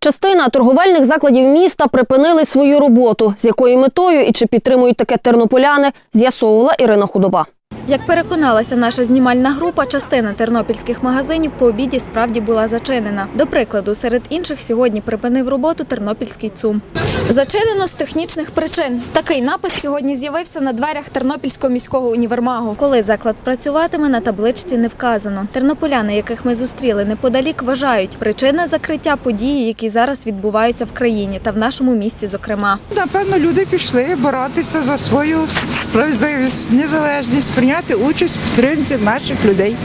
Частина торговельних закладів міста припинили свою роботу. З якою метою і чи підтримують таке тернополяни, з'ясовувала Ірина Худоба. Як переконалася наша знімальна група, частина тернопільських магазинів по обіді справді була зачинена. До прикладу, серед інших сьогодні припинив роботу тернопільський ЦУМ. Зачинено з технічних причин. Такий напис сьогодні з'явився на дверях Тернопільського міського універмагу. Коли заклад працюватиме, на табличці не вказано. Тернополяни, яких ми зустріли неподалік, вважають, причина закриття події, які зараз відбуваються в країні та в нашому місті, зокрема. Напевно, люди пішли боротися за свою справедливість, незалежність, прийняти участь в підтримці наших людей,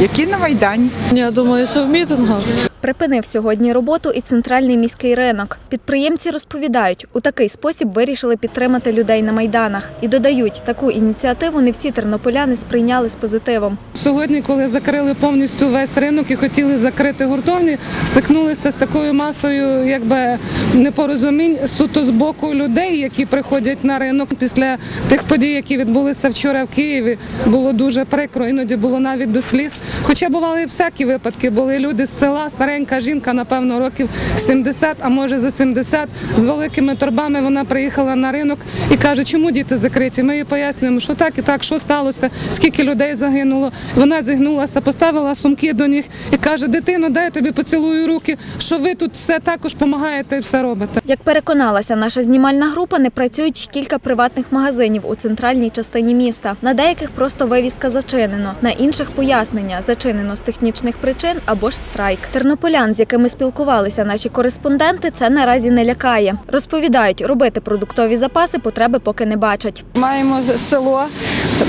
які на Майдані. Я думаю, що в мітингах. Припинив сьогодні роботу і центральний міський ринок. Підприємці розповідають, у такий спосіб вирішили підтримати людей на майданах і додають, таку ініціативу не всі тернополяни сприйняли з позитивом. Сьогодні, коли закрили повністю весь ринок і хотіли закрити гуртовні, стикнулися з такою масою якби непорозумінь суто з боку людей, які приходять на ринок після тих подій, які відбулися вчора в Києві. Було дуже прикро, іноді було навіть до сліз. Хоча бували всякі випадки. Були люди з села, старенька жінка, напевно, років 70, а може за 70, з великими торбами. Вона приїхала на ринок і каже, чому діти закриті. Ми їй пояснюємо, що так і так, що сталося, скільки людей загинуло. Вона зігнулася, поставила сумки до них і каже: Дитино, дай я тобі поцілую руки, що ви тут все також допомагаєте і все робите. Як переконалася наша знімальна група, не працюють кілька приватних магазинів у центральній частині міста. На деяких просто вивіска зачинено, на інших пояснення зачинено з технічних причин або ж страйк. Тернополян, з якими спілкувалися наші кореспонденти, це наразі не лякає. Розповідають, робити продуктові запаси потреби поки не бачать. Маємо село,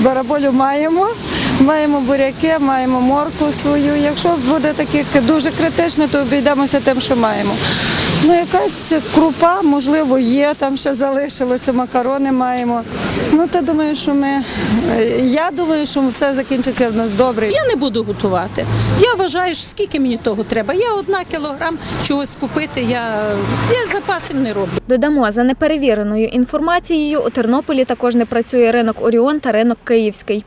бараболю маємо, маємо буряки, маємо морку свою. Якщо буде таке дуже критично, то обійдемося тим, що маємо. Ну, якась крупа, можливо, є, там ще залишилося, макарони маємо. Ну, то думаю, що ми. Я думаю, що все закінчиться в нас добре. Я не буду готувати. Я вважаю, що скільки мені того треба. Я одна кілограм чогось купити, я, я запасів не роблю. Додамо, за неперевіреною інформацією, у Тернополі також не працює ринок Оріон та ринок Київський.